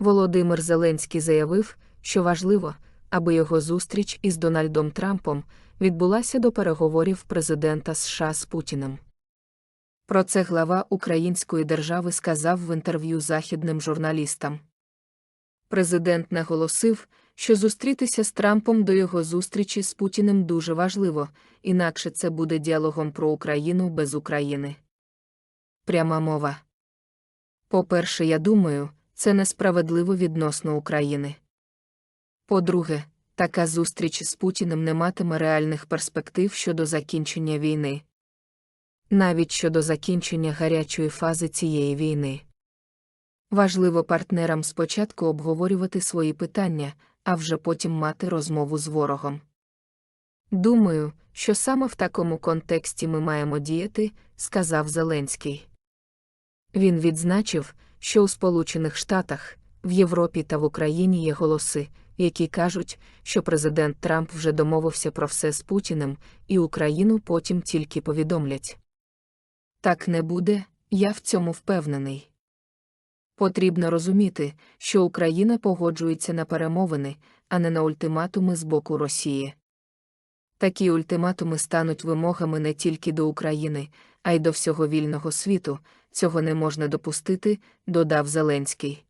Володимир Зеленський заявив, що важливо, аби його зустріч із Дональдом Трампом відбулася до переговорів президента США з Путіним. Про це глава Української держави сказав в інтерв'ю західним журналістам. Президент наголосив, що зустрітися з Трампом до його зустрічі з Путіним дуже важливо, інакше це буде діалогом про Україну без України. Пряма мова. По-перше, я думаю, це несправедливо відносно України. По-друге, така зустріч з Путіним не матиме реальних перспектив щодо закінчення війни. Навіть щодо закінчення гарячої фази цієї війни. Важливо партнерам спочатку обговорювати свої питання, а вже потім мати розмову з ворогом. Думаю, що саме в такому контексті ми маємо діяти, сказав Зеленський. Він відзначив, що у Сполучених Штатах, в Європі та в Україні є голоси, які кажуть, що президент Трамп вже домовився про все з Путіним, і Україну потім тільки повідомлять. Так не буде, я в цьому впевнений. Потрібно розуміти, що Україна погоджується на перемовини, а не на ультиматуми з боку Росії. Такі ультиматуми стануть вимогами не тільки до України, а й до всього вільного світу. Цього не можна допустити, додав Зеленський.